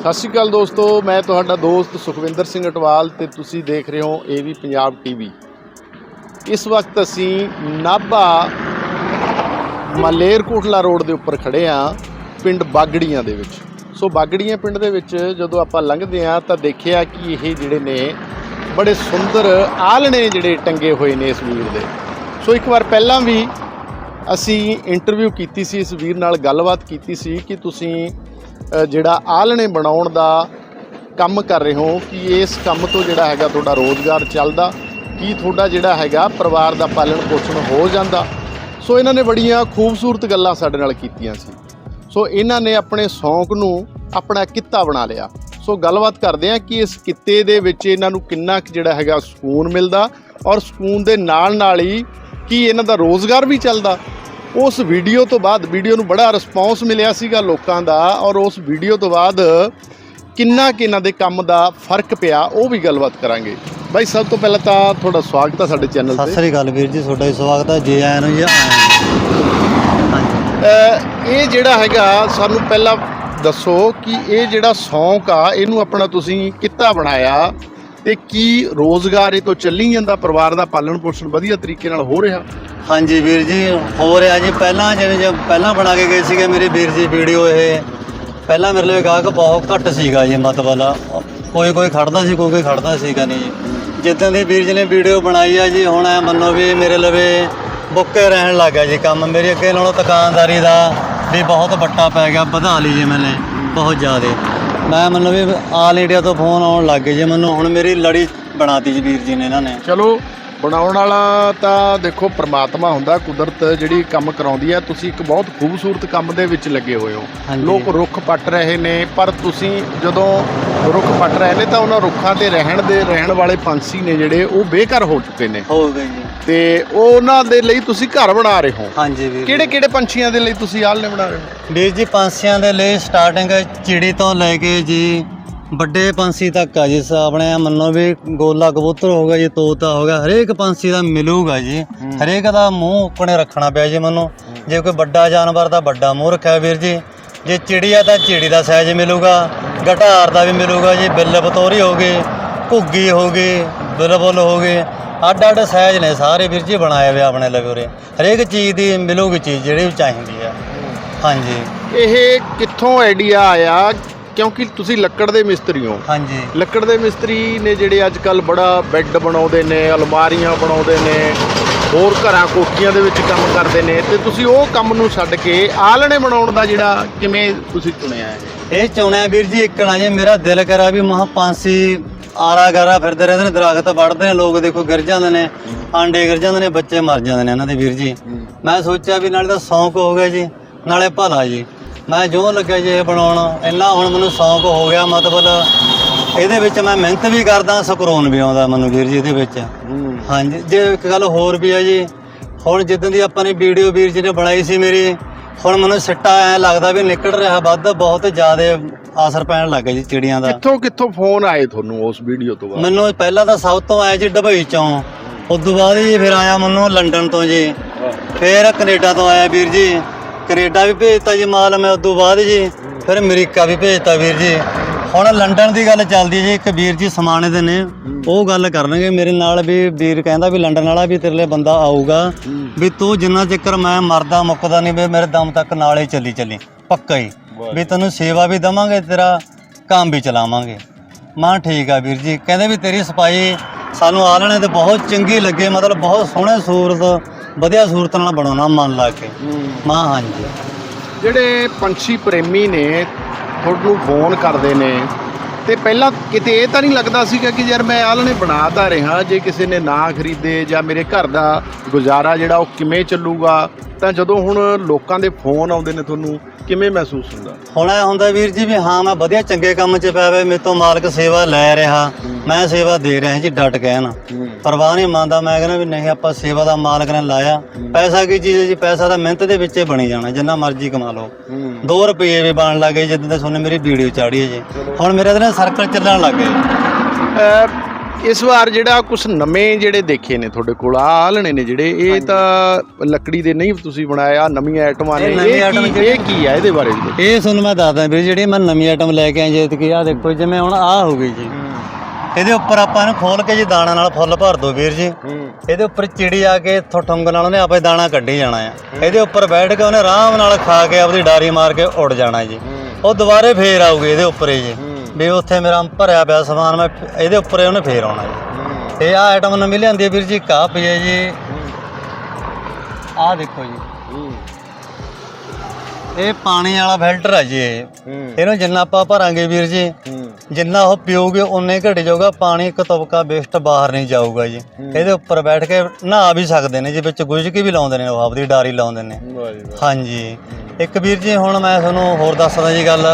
ਸਤਿ ਸ਼੍ਰੀ ਅਕਾਲ ਦੋਸਤੋ, ਮੈਂ ਤੁਹਾਡਾ ਦੋਸਤ ਸੁਖਵਿੰਦਰ ਸਿੰਘ ਅਟਵਾਲ ਤੇ ਤੁਸੀਂ ਦੇਖ ਰਹੇ ਹੋ ਏਵੀ ਪੰਜਾਬ ਟੀਵੀ ਇਸ ਵਕਤ ਅਸੀਂ ਨਾਭਾ ਮਲੇਰਕੋਟਲਾ ਰੋਡ ਦੇ ਉੱਪਰ ਖੜੇ ਆ ਪਿੰਡ ਬਾਗੜੀਆਂ ਦੇ ਵਿੱਚ। ਸੋ ਬਾਗੜੀਆਂ ਪਿੰਡ ਦੇ ਵਿੱਚ ਜਦੋਂ ਆਪਾਂ ਲੰਘਦੇ ਆ ਤਾਂ ਦੇਖਿਆ ਕਿ ਇਹ ਜਿਹੜੇ ਨੇ ਬੜੇ ਸੁੰਦਰ ਆਲਣੇ ਜਿਹੜੇ ਟੰਗੇ ਹੋਏ ਨੇ ਇਸ ਵੀਰ ਦੇ। ਸੋ ਇੱਕ ਵਾਰ ਪਹਿਲਾਂ ਵੀ ਅਸੀਂ ਇੰਟਰਵਿਊ ਕੀਤੀ ਸੀ, ਇਸ ਵੀਰ ਨਾਲ ਗੱਲਬਾਤ ਕੀਤੀ ਸੀ ਕਿ ਤੁਸੀਂ ਜਿਹੜਾ ਆਲਣੇ ਬਣਾਉਣ ਦਾ ਕੰਮ ਕਰ ਰਹੇ ਹੋ, ਕਿ ਇਸ ਕੰਮ ਤੋਂ ਜਿਹੜਾ ਹੈਗਾ ਤੁਹਾਡਾ ਰੋਜ਼ਗਾਰ ਚੱਲਦਾ, ਕੀ ਤੁਹਾਡਾ ਜਿਹੜਾ ਹੈਗਾ ਪਰਿਵਾਰ ਦਾ ਪਾਲਣ ਪੋਸ਼ਣ ਹੋ ਜਾਂਦਾ। ਸੋ ਇਹਨਾਂ ਨੇ ਬੜੀਆਂ ਖੂਬਸੂਰਤ ਗੱਲਾਂ ਸਾਡੇ ਨਾਲ ਕੀਤੀਆਂ ਸੀ। ਸੋ ਇਹਨਾਂ ਨੇ ਆਪਣੇ ਸ਼ੌਂਕ ਨੂੰ ਆਪਣਾ ਕਿੱਤਾ ਬਣਾ ਲਿਆ। ਸੋ ਗੱਲਬਾਤ ਕਰਦੇ ਹਾਂ ਕਿ ਇਸ ਕਿੱਤੇ ਦੇ ਵਿੱਚ ਇਹਨਾਂ ਨੂੰ ਕਿੰਨਾ ਕੁ ਜਿਹੜਾ ਹੈਗਾ ਸਕੂਨ ਮਿਲਦਾ ਔਰ ਸਕੂਨ ਦੇ ਨਾਲ ਨਾਲ ਹੀ ਕੀ ਇਹਨਾਂ ਦਾ ਰੋਜ਼ਗਾਰ ਵੀ ਚੱਲਦਾ। ਉਸ ਵੀਡੀਓ ਤੋਂ ਬਾਅਦ ਵੀਡੀਓ ਨੂੰ ਬੜਾ ਰਿਸਪੌਂਸ ਮਿਲਿਆ ਸੀਗਾ ਲੋਕਾਂ ਦਾ ਔਰ ਉਸ ਵੀਡੀਓ ਤੋਂ ਬਾਅਦ ਕਿੰਨਾ ਕਿ ਇਹਨਾਂ ਦੇ ਕੰਮ ਦਾ ਫ਼ਰਕ ਪਿਆ ਉਹ ਵੀ ਗੱਲਬਾਤ ਕਰਾਂਗੇ। ਬਾਈ ਸਭ ਤੋਂ ਪਹਿਲਾਂ ਤਾਂ ਤੁਹਾਡਾ ਸਵਾਗਤ ਹੈ ਸਾਡੇ ਚੈਨਲ ਸਤਿ ਤੇ ਸ੍ਰੀ ਅਕਾਲ ਵੀਰ ਜੀ ਤੁਹਾਡਾ ਵੀ ਸਵਾਗਤ ਹੈ ਜੇ ਆਇਆਂ ਨੂੰ ਜੀ ਇਹ ਜਿਹੜਾ ਹੈਗਾ ਸਾਨੂੰ ਪਹਿਲਾਂ ਦੱਸੋ ਕਿ ਇਹ ਜਿਹੜਾ ਸ਼ੌਂਕ ਆ ਇਹਨੂੰ ਆਪਣਾ ਤੁਸੀਂ ਕਿੱਤਾ ਬਣਾਇਆ? ਤੇ ਕੀ ਰੋਜ਼ਗਾਰ ਇਹ ਤੋਂ ਚੱਲੀ ਜਾਂਦਾ? ਪਰਿਵਾਰ ਦਾ ਪਾਲਣ ਪੋਸ਼ਣ ਵਧੀਆ ਤਰੀਕੇ ਨਾਲ ਹੋ ਰਿਹਾ? ਹਾਂਜੀ ਵੀਰ ਜੀ, ਹੋ ਰਿਹਾ ਜੀ। ਪਹਿਲਾਂ ਜਿਵੇਂ ਜਦ ਪਹਿਲਾਂ ਬਣਾ ਕੇ ਗਏ ਸੀਗੇ ਮੇਰੇ ਵੀਰ ਜੀ ਵੀਡੀਓ ਇਹ। ਪਹਿਲਾਂ ਮੇਰੇ ਲਈ ਗਾਹਕ ਬਹੁਤ ਘੱਟ ਸੀਗਾ ਜੀ ਮਤਲਬ ਕੋਈ ਕੋਈ ਖੜਦਾ ਸੀ, ਕੋਈ ਕੋਈ ਖੜਦਾ ਸੀਗਾ ਨਹੀਂ ਜੀ। ਜਿੱਦਾਂ ਦੀ ਵੀਰ ਜੀ ਨੇ ਵੀਡੀਓ ਬਣਾਈ ਆ ਜੀ, ਹੁਣ ਐ ਮੰਨੋ ਵੀ ਮੇਰੇ ਲਵੇ ਬੁੱਕੇ ਰਹਿਣ ਲੱਗ ਗਿਆ ਜੀ ਕੰਮ। ਮੇਰੀ ਅੱਗੇ ਨਾਲੋਂ ਦੁਕਾਨਦਾਰੀ ਦਾ ਵੀ ਬਹੁਤ ਵੱਟਾ ਪੈ ਗਿਆ, ਵਧਾ ਲਈ ਜੀ ਮੈਨੇ, ਬਹੁਤ ਜ਼ਿਆਦਾ। ਮੈਂ ਮੰਨੋ ਵੀ ਆਲ ਇੰਡੀਆ ਤੋਂ ਫੋਨ ਆਉਣ ਲੱਗ ਗਏ ਜੀ ਮੈਨੂੰ ਹੁਣ ਮੇਰੀ ਲੜੀ ਬਣਾਤੀ ਜੀ ਵੀਰ ਜੀ ਨੇ ਇਹਨਾਂ ਨੇ ਚਲੋ ਬਣਾਉਣ ਵਾਲਾ ਤਾਂ ਦੇਖੋ ਪ੍ਰਮਾਤਮਾ ਹੁੰਦਾ ਕੁਦਰਤ ਜਿਹੜੀ ਕੰਮ ਕਰਾਉਂਦੀ ਹੈ ਤੁਸੀਂ ਇੱਕ ਬਹੁਤ ਖੂਬਸੂਰਤ ਕੰਮ ਦੇ ਵਿੱਚ ਲੱਗੇ ਹੋਏ ਹੋ। ਲੋਕ ਰੁੱਖ ਪੱਟ ਰਹੇ ਨੇ ਪਰ ਤੁਸੀਂ ਜਦੋਂ ਰੁੱਖ ਪੱਟ ਰਹੇ ਨੇ ਤਾਂ ਉਹਨਾਂ ਰੁੱਖਾਂ ਤੇ ਰਹਿਣ ਦੇ ਰਹਿਣ ਵਾਲੇ ਪੰਛੀ ਨੇ ਜਿਹੜੇ ਉਹ ਬੇਘਰ ਹੋ ਚੁੱਕੇ ਨੇ। ਹੋ ਗਈ ਜੀ। ਤੇ ਉਹ ਉਹਨਾਂ ਦੇ ਲਈ ਤੁਸੀਂ ਘਰ ਬਣਾ ਰਹੇ ਹੋ? ਹਾਂਜੀ ਵੀਰ। ਕਿਹੜੇ ਕਿਹੜੇ ਪੰਛੀਆਂ ਦੇ ਲਈ ਤੁਸੀਂ ਆਲਣੇ ਬਣਾ ਰਹੇ ਹੋ? ਵੀਰ ਜੀ ਪੰਛੀਆਂ ਦੇ ਲਈ ਸਟਾਰਟਿੰਗ ਚਿੜੀ ਤੋਂ ਲੈ ਕੇ ਜੀ ਵੱਡੇ ਪੰਛੀ ਤੱਕ ਆ ਜੀ। ਆਪਣੇ ਮੰਨੋ ਵੀ ਗੋਲਾ ਕਬੂਤਰ ਹੋ ਗਿਆ ਜੀ ਤੋਤਾ ਹੋ ਗਿਆ ਹਰੇਕ ਪੰਛੀ ਦਾ ਮਿਲੂਗਾ ਜੀ। ਹਰੇਕ ਦਾ ਮੂੰਹ ਉੱਪਣੇ ਰੱਖਣਾ ਪਿਆ ਜੀ ਮੈਨੂੰ। ਜੇ ਕੋਈ ਵੱਡਾ ਜਾਨਵਰ ਦਾ ਵੱਡਾ ਮੂੰਹ ਰੱਖਿਆ ਵੀਰ ਜੀ ਜੇ ਚਿੜੀ ਆ ਤਾਂ ਚਿੜੀ ਦਾ ਸਾਈਜ਼ ਮਿਲੂਗਾ। ਗਟਾਰ ਦਾ ਵੀ ਮਿਲੂਗਾ ਜੀ ਬਿੱਲ ਬਤੌਰੀ ਹੋ ਗਈ ਘੁੱਗੀ ਹੋ ਗਈ ਬਿਲਬੁਲ ਹੋ ਗਏ। ਅੱਡ ਅੱਡ ਸਾਈਜ਼ ਨੇ ਸਾਰੇ ਵੀਰ ਜੀ ਬਣਾਏ ਹੋਏ ਆਪਣੇ ਲਵੇ ਉਰੇ। ਹਰੇਕ ਚੀਜ਼ ਦੀ ਮਿਲੂਗੀ ਚੀਜ਼ ਜਿਹੜੀ ਵੀ ਚਾਹੀਦੀ ਆ। ਹਾਂਜੀ। ਇਹ ਕਿੱਥੋਂ ਆਈਡੀਆ ਆਇਆ? ਕਿਉਂਕਿ ਤੁਸੀਂ ਲੱਕੜ ਦੇ ਮਿਸਤਰੀ ਹੋ। ਹਾਂਜੀ। ਲੱਕੜ ਦੇ ਮਿਸਤਰੀ ਨੇ ਜਿਹੜੇ ਅੱਜ ਕੱਲ ਬੜਾ ਬੈੱਡ ਬਣਾਉਂਦੇ ਨੇ ਅਲਮਾਰੀਆਂ ਬਣਾਉਂਦੇ ਨੇ ਹੋਰ ਘਰਾਂ ਕੋਠੀਆਂ ਦੇ ਵਿੱਚ ਕੰਮ ਕਰਦੇ ਨੇ ਤੇ ਤੁਸੀਂ ਉਹ ਕੰਮ ਨੂੰ ਛੱਡ ਕੇ ਆਲਣੇ ਬਣਾਉਣ ਦਾ ਜਿਹੜਾ ਕਿਵੇਂ ਤੁਸੀਂ ਚੁਣਿਆ ਹੈ? ਇਹ ਚਾਉਣਾ ਵੀਰ ਜੀ ਇੱਕ ਨਾ ਜੀ ਮੇਰਾ ਦਿਲ ਕਰਾ ਵੀ ਮਹਾ ਪੰਛੀ ਆਰਾ ਗਾਰਾ ਫਿਰਦੇ ਰਹਿੰਦੇ ਨੇ ਦਰਖਤ ਵੱਢਦੇ ਨੇ ਲੋਕ ਦੇਖੋ ਗਿਰ ਜਾਂਦੇ ਨੇ ਆਂਡੇ ਗਿਰ ਜਾਂਦੇ ਨੇ ਬੱਚੇ ਮਰ ਜਾਂਦੇ ਨੇ ਇਹਨਾਂ ਦੇ ਵੀਰ ਜੀ। ਮੈਂ ਸੋਚਿਆ ਵੀ ਨਾਲੇ ਤਾਂ ਸ਼ੌਂਕ ਹੋ ਗਿਆ ਜੀ ਨਾਲੇ ਭਲਾ ਜੀ। ਮੈਂ ਜੋ ਲੱਗਿਆ ਜੀ ਇਹ ਬਣਾਉਣ ਇੰਨਾ ਹੁਣ ਮੈਨੂੰ ਸ਼ੌਂਕ ਹੋ ਗਿਆ ਮਤਲਬ ਇਹਦੇ ਵਿੱਚ ਮੈਂ ਮਿਹਨਤ ਵੀ ਕਰਦਾ ਸਕਰੂਨ ਵੀ ਆਉਂਦਾ ਮੈਨੂੰ ਵੀਰ ਜੀ ਇਹਦੇ ਵਿੱਚ। ਹਾਂਜੀ ਜੇ ਇੱਕ ਗੱਲ ਹੋਰ ਵੀ ਹੈ ਜੀ ਹੁਣ ਜਿੱਦਾਂ ਦੀ ਆਪਾਂ ਨੇ ਵੀਡੀਓ ਵੀਰ ਜੀ ਨੇ ਬਣਾਈ ਸੀ ਮੇਰੀ ਹੁਣ ਮੈਨੂੰ ਸਿੱਟਾ ਐ ਲੱਗਦਾ ਵੀ ਨਿਕਲ ਰਿਹਾ ਵੱਧ ਬਹੁਤ ਜ਼ਿਆਦਾ ਆਸਰ ਪੈਣ ਲੱਗ ਗਿਆ ਜੀ ਚਿੜੀਆਂ ਦਾ। ਕਿੱਥੋਂ ਕਿੱਥੋਂ ਫੋਨ ਆਏ ਤੁਹਾਨੂੰ ਉਸ ਵੀਡੀਓ ਤੋਂ ਬਾਅਦ? ਮੈਨੂੰ ਪਹਿਲਾਂ ਤਾਂ ਸਭ ਤੋਂ ਆਇਆ ਜੀ ਦੁਬਈ ਚੋਂ। ਉਸ ਤੋਂ ਬਾਅਦ ਜੀ ਫਿਰ ਆਇਆ ਮੈਨੂੰ ਲੰਡਨ ਤੋਂ ਜੀ। ਫਿਰ ਕੈਨੇਡਾ ਤੋਂ ਆਇਆ ਵੀਰ ਜੀ। ਕੈਨੇਡਾ ਵੀ ਭੇਜਤਾ ਜੀ ਮਾਲ ਮੈਂ ਉਸ ਤੋਂ ਬਾਅਦ ਜੀ। ਫਿਰ ਅਮਰੀਕਾ ਵੀ ਭੇਜਤਾ ਵੀਰ ਜੀ। ਹੁਣ ਲੰਡਨ ਦੀ ਗੱਲ ਚੱਲਦੀ ਜੀ ਇੱਕ ਵੀਰ ਜੀ ਸਮਾਣੇ ਦੇ ਨੇ ਉਹ ਗੱਲ ਕਰਨਗੇ ਮੇਰੇ ਨਾਲ ਵੀ ਵੀਰ ਕਹਿੰਦਾ ਵੀ ਲੰਡਨ ਵਾਲਾ ਵੀ ਤੇਰੇ ਲਈ ਬੰਦਾ ਆਊਗਾ। ਵੀ ਤੂੰ ਜਿੰਨਾ ਚੱਕਰ ਮੈਂ ਮਰਦਾ ਮੁੱਕਦਾ ਨਹੀਂ ਵੀ ਮੇਰੇ ਦਮ ਤੱਕ ਨਾਲ ਹੀ ਚੱਲੀ ਚੱਲੀ ਪੱਕਾ ਹੀ। ਵੀ ਤੈਨੂੰ ਸੇਵਾ ਵੀ ਦਵਾਂਗੇ ਤੇਰਾ ਕੰਮ ਵੀ ਚਲਾਵਾਂਗੇ। ਮਾਂ ਠੀਕ ਆ ਵੀਰ ਜੀ ਕਹਿੰਦੇ ਵੀ ਤੇਰੀ ਸਫ਼ਾਈ ਸਾਨੂੰ ਆਲਣੇ ਤੇ ਬਹੁਤ ਚੰਗੀ ਲੱਗੇ ਮਤਲਬ ਬਹੁਤ ਸੋਹਣੇ ਸੂਰਤ ਵਧੀਆ ਸੂਰਤ ਨਾਲ ਬਣਾਉਣਾ ਮਨ ਲਾ ਕੇ। ਮਾਂ ਹਾਂਜੀ। ਜਿਹੜੇ ਪੰਛੀ ਪ੍ਰੇਮੀ ਨੇ ਤੁਹਾਨੂੰ ਫੋਨ ਕਰਦੇ ਨੇ। ਤੇ ਪਹਿਲਾਂ ਕਿਤੇ ਇਹ ਤਾਂ ਨਹੀਂ ਲੱਗਦਾ ਸੀਗਾ ਕਿ ਯਾਰ ਮੈਂ ਆਲਣੇ ਬਣਾ ਤਾਂ ਰਿਹਾ ਜੇ ਕਿਸੇ ਨੇ ਨਾ ਖਰੀਦੇ ਜਾਂ ਮੇਰੇ ਘਰ ਦਾ ਗੁਜ਼ਾਰਾ ਜਿਹੜਾ ਉਹ ਕਿਵੇਂ ਚੱਲੂਗਾ ਤਾਂ ਜਦੋਂ ਹੁਣ ਲੋਕਾਂ ਦੇ ਫੋਨ ਆਉਂਦੇ ਨੇ ਤੁਹਾਨੂੰ ਕਿਵੇਂ ਮਹਿਸੂਸ ਹੁੰਦਾ? ਹੁਣ ਇਹ ਹੁੰਦਾ ਵੀਰ ਜੀ ਵੀ ਹਾਂ ਮੈਂ ਵਧੀਆ ਚੰਗੇ ਕੰਮ 'ਚ ਪਿਆ ਵੇ ਮੇਰੇ ਤੋਂ ਮਾਲਕ ਸੇਵਾ ਲੈ ਰਿਹਾ ਮੈਂ ਸੇਵਾ ਦੇ ਰਿਹਾ ਜੀ ਡਟ ਕੇ ਨਾ ਪਰਵਾਹ ਨਹੀਂ ਮੰਨਦਾ ਮੈਂ ਕਹਿੰਦਾ ਵੀ ਨਹੀਂ ਆਪਾਂ ਸੇਵਾ ਦਾ ਮਾਲਕ ਨੇ ਲਾਇਆ। ਪੈਸਾ ਕੀ ਚੀਜ਼ ਹੈ ਜੀ? ਪੈਸਾ ਤਾਂ ਮਿਹਨਤ ਦੇ ਵਿੱਚ ਹੀ ਬਣੀ ਜਾਣਾ ਜਿੰਨਾ ਮਰਜ਼ੀ ਕਮਾ ਲਓ। 2 ਰੁਪਏ ਵੀ ਬਣਨ ਲੱਗੇ ਜਿੱਦਾਂ ਦੇ ਤੁਹਾਨੂੰ ਮੇਰੀ ਵੀਡੀਓ ਚਾੜੀ ਹੈ ਜੀ। ਹੁਣ ਮੇਰੇ ਨਾਲ ਸਰਕਲ ਚੱਲਣ ਲੱਗ ਗਏ। ਇਸ ਵਾਰ ਜਿਹੜਾ ਕੁਝ ਨਵੇਂ ਜਿਹੜੇ ਦੇਖੇ ਨੇ ਤੁਹਾਡੇ ਕੋਲ ਆ ਆਲਣੇ ਨੇ ਜਿਹੜੇ ਇਹ ਤਾਂ ਲੱਕੜੀ ਦੇ ਨਹੀਂ ਤੁਸੀਂ ਬਣਾਇਆ ਨਵੀਆਂ ਆਈਟਮਾਂ ਨੇ। ਇਹ ਕੀ ਆ ਇਹਦੇ ਬਾਰੇ? ਇਹ ਤੁਹਾਨੂੰ ਮੈਂ ਦੱਸਦਾ ਵੀਰ ਜਿਹੜੀ ਮੈਂ ਨਵੀਂ ਆਈਟਮ ਲੈ ਕੇ ਆਇਆ ਜੇ ਕਿ ਆ ਦੇਖੋ ਜਿਵੇਂ ਹੁਣ ਆ ਹੋ ਗਈ ਜੀ। ਇਹਦੇ ਉੱਪਰ ਆਪਾਂ ਇਹਨੂੰ ਖੋਲ ਕੇ ਜੀ ਦਾਣਾ ਨਾਲ ਫੁੱਲ ਭਰ ਦੋ ਵੀਰ ਜੀ। ਇਹਦੇ ਉੱਪਰ ਚਿੜੀ ਆ ਕੇ ਠੁੰਗ ਨਾਲ ਉਹਨੇ ਆਪੇ ਦਾਣਾ ਕੱਢੀ ਜਾਣਾ ਆ। ਇਹਦੇ ਉੱਪਰ ਬੈਠ ਕੇ ਉਹਨੇ ਆਰਾਮ ਨਾਲ ਖਾ ਕੇ ਆਪਦੀ ਡਾਰੀ ਮਾਰ ਕੇ ਉੱਡ ਜਾਣਾ ਜੀ। ਉਹ ਦੁਬਾਰੇ ਫੇਰ ਆਊਗੀ ਇਹਦੇ ਉੱਪਰ ਜੀ। ਵੀ ਉੱਥੇ ਮੇਰਾ ਭਰਿਆ ਪਿਆ ਸਮਾਨ ਮੈਂ ਇਹਦੇ ਉੱਪਰ ਉਹਨੇ ਫੇਰ ਆਉਣਾ ਜੀ। ਤੇ ਆਹ ਆਈਟਮ ਨਵੀਂ ਲਿਆਂਦੀ ਹੈ ਵੀਰ ਜੀ ਕਾਹ ਪਈ ਹੈ ਜੀ। ਆਹ ਦੇਖੋ ਜੀ। ਇਹ ਪਾਣੀ ਵਾਲਾ ਫਿਲਟਰ ਹੈ ਜੀ ਇਹ। ਇਹਨੂੰ ਜਿੰਨਾ ਆਪਾਂ ਭਰਾਂਗੇ ਵੀਰ ਜੀ ਜਿੰਨਾ ਉਹ ਪੀਓਗੇ ਉਨੇ ਘਟ ਜਾਊਗਾ ਪਾਣੀ ਇੱਕ ਤੁਪਕਾ ਵੇਸਟ ਬਾਹਰ ਨਹੀਂ ਜਾਊਗਾ ਜੀ। ਇਹਦੇ ਉੱਪਰ ਬੈਠ ਕੇ ਨਹਾ ਵੀ ਸਕਦੇ ਨੇ ਜੀ ਵਿੱਚ ਗੁਜਕੀ ਵੀ ਲਾਉਂਦੇ ਨੇ ਉਹ ਆਪਦੀ ਡਾਰੀ ਲਾਉਂਦੇ ਨੇ। ਹਾਂਜੀ। ਇੱਕ ਵੀਰ ਜੀ ਹੁਣ ਮੈਂ ਤੁਹਾਨੂੰ ਹੋਰ ਦੱਸਦਾ ਜੀ ਗੱਲ।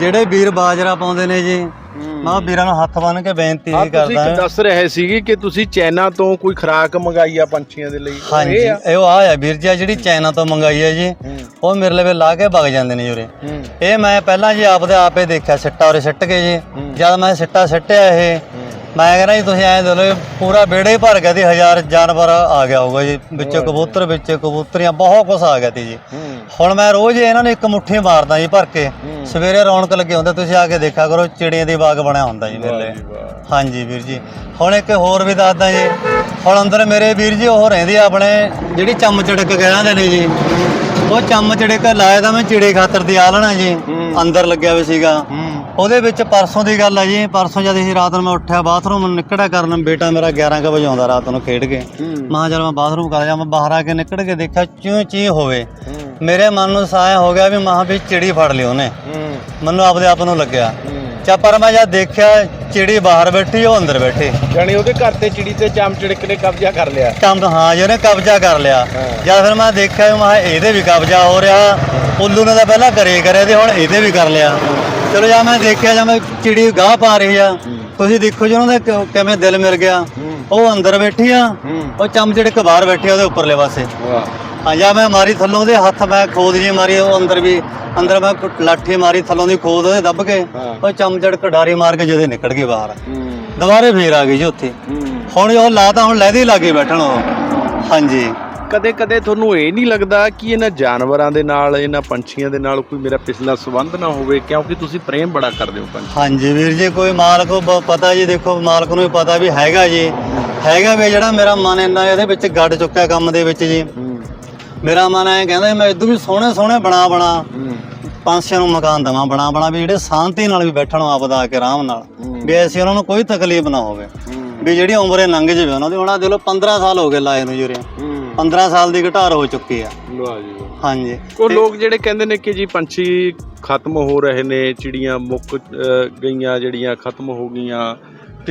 ਜਿਹੜੇ ਵੀਰ ਬਾਜਰਾ ਪਾਉਂਦੇ ਨੇ ਜੀ ਮੈਂ ਵੀਰਾਂ ਨੂੰ ਹੱਥ ਬੰਨ ਕੇ ਬੇਨਤੀ ਆ ਹੀ ਤੁਸੀਂ ਕਰਦਾ ਦੱਸ ਰਹੇ ਸੀਗੇ ਕਿ ਤੁਸੀਂ ਚਾਈਨਾ ਤੋਂ ਕੋਈ ਖੁਰਾਕ ਮੰਗਾਈ ਆ ਪੰਛੀਆਂ ਦੇ ਲਈ? ਉਹ ਹਾਂਜੀ ਇਹ ਆ? ਇਹ ਉਹ ਆ ਵੀਰ ਜੀ ਜਿਹੜੀ ਚਾਈਨਾ ਤੋਂ ਮੰਗਾਈ ਹੈ ਜੀ ਉਹ ਮੇਰੇ ਲਵੇ ਲਾ ਕੇ ਵਗ ਜਾਂਦੇ ਨੇ ਜੀ ਉਰੇ। ਹੂੰ। ਇਹ ਮੈਂ ਪਹਿਲਾਂ ਜੀ ਆਪਦੇ ਆਪੇ ਦੇਖਿਆ ਸਿੱਟਾ ਉਰੇ ਸਿੱਟ ਕੇ ਜੀ। ਜਦ ਮੈਂ ਸਿੱਟਾ ਸਿੱਟਿਆ ਇਹ ਮੈਂ ਕਹਿੰਦਾ ਜੀ ਤੁਸੀਂ ਐਂ ਦੇਖੋ ਪੂਰਾ ਵਿਹੜਾ ਹੀ ਭਰ ਗਿਆ ਸੀ ਹਜ਼ਾਰ ਜਾਨਵਰ ਆ ਗਿਆ ਹੋਊਗਾ ਜੀ ਵਿੱਚ ਕਬੂਤਰ ਵਿੱਚ ਕਬੂਤਰੀਆਂ ਬਹੁਤ ਕੁਛ ਆ ਗਿਆ ਸੀ ਜੀ। ਹੁਣ ਮੈਂ ਰੋਜ਼ ਇਹਨਾਂ ਨੂੰ ਇੱਕ ਮੁੱਠੀ ਮਾਰਦਾ ਜੀ ਭਰ ਕੇ। ਸਵੇਰੇ ਰੌਣਕ ਲੱਗੇ ਹੁੰਦਾ ਤੁਸੀਂ ਆ ਕੇ ਦੇਖਿਆ ਕਰੋ ਚਿੜੀਆਂ ਦੀ ਬਾਗ ਬਣਿਆ ਹੁੰਦਾ ਜੀ ਮੇਰੇ ਹਾਂਜੀ ਵੀਰ ਜੀ। ਹੁਣ ਇੱਕ ਹੋਰ ਵੀ ਦੱਸਦਾ ਜੀ। ਹੁਣ ਅੰਦਰ ਮੇਰੇ ਵੀਰ ਜੀ ਉਹ ਰਹਿੰਦੀ ਆਪਣੇ ਜਿਹੜੀ ਚੰਮ ਚੜਕ ਕਹਿੰਦੇ ਨੇ ਜੀ। ਉਹ ਚੰਮ ਚੜਕ ਲਾਇਆ ਤਾਂ ਮੈਂ ਚਿੜੇ ਖਾਤਰ ਦੀ ਆਲਣਾ ਜੀ। ਅੰਦਰ ਲੱਗਿਆ ਹੋਇਆ ਸੀਗਾ। ਉਹਦੇ ਵਿੱਚ ਪਰਸੋਂ ਦੀ ਗੱਲ ਆ ਜੀ। ਪਰਸੋਂ ਜਦ ਅਸੀਂ ਰਾਤ ਨੂੰ ਮੈਂ ਉੱਠਿਆ ਬਾਥਰੂਮ ਨਿਕੜਿਆ ਕਰਨ ਬੇਟਾ ਮੇਰਾ 11 ਕੁ ਵਜੇ ਆਉਂਦਾ ਰਾਤ ਨੂੰ ਖੇਡ ਕੇ। ਮਾਂ ਜਦ ਮੈਂ ਬਾਥਰੂਮ ਕਰ ਜਾ ਮੈਂ ਬਾਹਰ ਆ ਕੇ ਨਿਕੜ ਕੇ ਦੇਖਿਆ ਚਿਉਂ ਚੀ ਹੋਵੇ। ਮੇਰੇ ਮਨ ਨੂੰ ਸਾਇਆ ਹੋ ਗਿਆ ਵੀ ਮਾਂ ਵੀ ਚਿੜੀ ਫੜ ਲਈ ਉਹਨੇ। ਮੈਨੂੰ ਆਪਦੇ ਆਪ ਨੂੰ ਲੱਗਿਆ। ਚਾ ਪਰ ਮੈਂ ਜਦ ਦੇਖਿਆ ਚਿੜੀ ਬਾਹਰ ਬੈਠੀ ਉਹ ਅੰਦਰ ਬੈਠੀ। ਜਾਣੀ ਉਹਦੇ ਘਰ ਤੇ ਚਿੜੀ ਤੇ ਚਾਮ ਚਿੜਕ ਨੇ ਕਬਜ਼ਾ ਕਰ ਲਿਆ। ਕੰਮ ਹਾਂ ਜੀ ਉਹਨੇ ਕਬਜ਼ਾ ਕਰ ਲਿਆ। ਜਦ ਫਿਰ ਮੈਂ ਦੇਖਿਆ ਮੈਂ ਕਿਹਾ ਇਹਦੇ ਵੀ ਕਬਜ਼ਾ ਹੋ ਰਿਹਾ। ਉੱਲੂ ਨੇ ਤਾਂ ਪਹਿਲਾਂ ਕਰੇ ਕਰਿਆ ਤੇ ਹੁਣ ਇਹਦੇ ਵੀ ਕਰ ਲਿਆ। ਚਲੋ ਜਾਂ ਮੈਂ ਦੇਖਿਆ ਜਾਂ ਮੈਂ ਚਿੜੀ ਗਾਹ ਪਾ ਰਹੀ ਆ। ਤੁਸੀਂ ਦੇਖੋ ਜੀ ਉਹਨਾਂ ਦਾ ਕਿਵੇਂ ਦਿਲ ਮਿਲ ਗਿਆ। ਉਹ ਅੰਦਰ ਬੈਠੀ ਆ ਉਹ ਚਮਚੜਕ ਬਾਹਰ ਬੈਠੀ ਉਹਦੇ ਉੱਪਰਲੇ ਪਾਸੇ। ਵਾਹ। ਹਾਂ ਜਾਂ ਮੈਂ ਮਾਰੀ ਥੱਲੋਂ ਦੇ ਹੱਥ ਮੈਂ ਖੋਦ ਜੀ ਮਾਰੀ ਉਹ ਅੰਦਰ ਵੀ ਅੰਦਰ ਮੈਂ ਕੁ- ਲਾਠੀ ਮਾਰੀ ਥੱਲੋਂ ਦੀ ਖੋਦ ਉਹਦੇ ਦੱਬ ਕੇ ਉਹ ਚਮਚੜਕ ਡਾਰੀ ਮਾਰ ਕੇ ਜਦੇ ਨਿਕਲ ਗਈ ਬਾਹਰ। ਦੁਬਾਰੇ ਫੇਰ ਆ ਗਈ ਜੀ ਉੱਥੇ। ਹੁਣ ਉਹ ਲਾਤਾ ਹੁਣ ਲਹਿਦੇ ਲਾਗੇ ਬੈਠਣ ਉਹ। ਹਾਂਜੀ। ਕਦੇ ਕਦੇ ਤੁਹਾਨੂੰ ਇਹ ਨਹੀਂ ਲੱਗਦਾ ਕਿ ਇਹਨਾਂ ਜਾਨਵਰਾਂ ਦੇ ਨਾਲ ਇਹਨਾਂ ਪੰਛੀਆਂ ਦੇ ਨਾਲ ਕੋਈ ਮੇਰਾ ਪਿਛਲਾ ਸੰਬੰਧ ਨਾ ਹੋਵੇ ਕਿਉਂਕਿ ਤੁਸੀਂ ਪ੍ਰੇਮ ਬੜਾ ਕਰਦੇ ਹੋ ਪੰਛੀ। ਹਾਂਜੀ ਵੀਰ ਜੀ ਕੋਈ ਮਾਲਕ ਨੂੰ ਬ- ਪਤਾ ਜੀ ਦੇਖੋ ਮਾਲਕ ਨੂੰ ਵੀ ਪਤਾ ਵੀ ਹੈਗਾ ਜੀ। ਹੈਗਾ ਵੀ ਜਿਹੜਾ ਮੇਰਾ ਮਨ ਇੰਨਾ ਇਹਦੇ ਵਿੱਚ ਗੱਡ ਚੁੱਕਿਆ ਕੰਮ ਦੇ ਵਿੱਚ ਜੀ। ਮੇਰਾ ਮਨ ਐ ਕਹਿੰਦਾ ਮੈਂ ਇਦੋਂ ਵੀ ਸੋਹਣੇ ਸੋਹਣੇ ਬਣਾ ਬਣਾ ਪੰਛੀਆਂ ਨੂੰ ਮਕਾਨ ਦਵਾਂ ਬਣਾ ਬਣਾ ਵੀ ਜਿਹੜੇ ਸ਼ਾਂਤੀ ਨਾਲ ਵੀ ਬੈਠਣ ਆਪਦਾ ਆ ਕੇ ਆਰਾਮ ਨਾਲ। ਵੀ ਐਸੀ ਉਹਨਾਂ ਨੂੰ ਕੋਈ ਤਕਲੀਫ ਨਾ ਹੋਵੇ। ਵੀ ਜਿਹੜੀ ਉਮਰੇ ਲੰਘ ਜਾਵੇ ਉਹਨਾਂ ਦੀ ਆਹ ਦੇਖ ਲਓ 15 ਸਾਲ ਹੋ ਗਏ ਲਾਏ ਨੂੰ ਜੁਰੇ। 15 ਸਾਲ ਦੀ ਘਟਾਰ ਹੋ ਚੁੱਕੀ ਆ। ਹਾਂਜੀ। ਉਹ ਲੋਕ ਜਿਹੜੇ ਕਹਿੰਦੇ ਨੇ ਕਿ ਜੀ ਪੰਛੀ ਖਤਮ ਹੋ ਰਹੇ ਨੇ ਚਿੜੀਆਂ ਮੁੱਕ ਗਈਆਂ ਜਿਹੜੀਆਂ ਖਤਮ ਹੋ ਗਈਆਂ